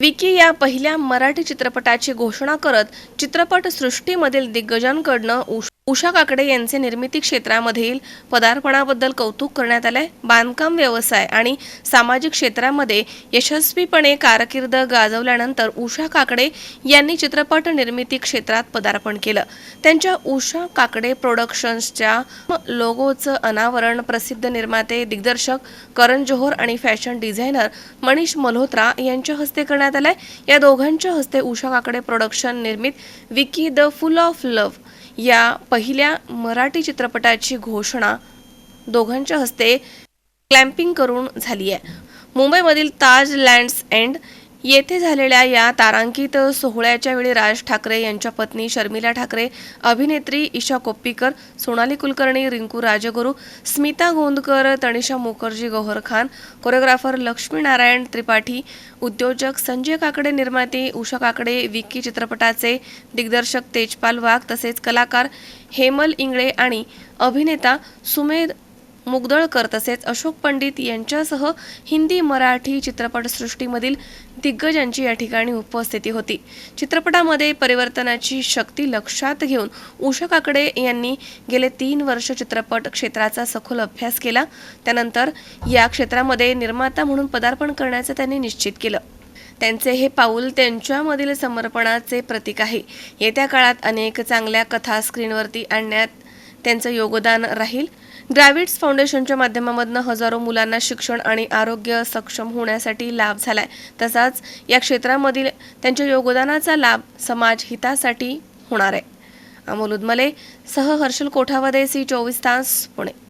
विकी या पहिल्या मराठी चित्रपटाची घोषणा करत चित्रपट सृष्टीमधील दिग्गजांकडनं उष- उषा काकडे यांचे निर्मिती क्षेत्रामधील पदार्पणाबद्दल कौतुक करण्यात आलंय. बांधकाम व्यवसाय आणि सामाजिक क्षेत्रामध्ये यशस्वीपणे कारकीर्द गाजवल्यानंतर उषा काकडे यांनी चित्रपट निर्मिती क्षेत्रात पदार्पण केलं. त्यांच्या उषा काकडे प्रोडक्शन्सच्या लोगोचं अनावरण प्रसिद्ध निर्माते दिग्दर्शक करण जोहर आणि फॅशन डिझायनर मनीष मल्होत्रा यांच्या हस्ते करण्यात आलंय. या दोघांच्या हस्ते उषा काकडे प्रोडक्शन निर्मित Vicky the full of love या पहिल्या मराठी चित्रपटाची घोषणा दोघांच्या हस्ते क्लॅम्पिंग करून झाली आहे. मुंबईमधील ताज लँड्स एंड येथे झालेल्या या तारांकित सोहळ्याच्या वेळी राज ठाकरे यांच्या पत्नी शर्मिला ठाकरे अभिनेत्री ईशा कोप्पीकर सोनाली कुलकर्णी रिंकू राजगुरू स्मिता गोंदकर तनिषा मुखर्जी गौहर खान कोरिओग्राफर लक्ष्मीनारायण त्रिपाठी उद्योजक संजय काकडे निर्माते उषा काकडे विकी चित्रपटाचे दिग्दर्शक तेजपाल वाघ तसेच कलाकार हेमल इंगळे आणि अभिनेता सुमेध मुगदळकर तसेच अशोक पंडित यांच्यासह हिंदी मराठी चित्रपटसृष्टीमधील दिग्गजांची या ठिकाणी उपस्थिती होती. चित्रपटामध्ये परिवर्तनाची शक्ती लक्षात घेऊन उषा काकडे यांनी गेले तीन वर्ष चित्रपट क्षेत्राचा सखोल अभ्यास केला. त्यानंतर या क्षेत्रामध्ये निर्माता म्हणून पदार्पण करण्याचं त्यांनी निश्चित केलं. त्यांचे हे पाऊल त्यांच्यामधील समर्पणाचे प्रतीक आहे. येत्या काळात अनेक चांगल्या कथा स्क्रीनवरती आणण्यात त्यांचं योगदान राहील. ग्रॅव्हिट्स फाउंडेशनच्या माध्यमामधनं हजारो मुलांना शिक्षण आणि आरोग्य सक्षम होण्यासाठी लाभ झालाय. तसाच या क्षेत्रामधील त्यांच्या योगदानाचा लाभ समाज हितासाठी होणार आहे. अमोल उदमले सह हर्षल कोठावदे सी चोवीस तास पुणे.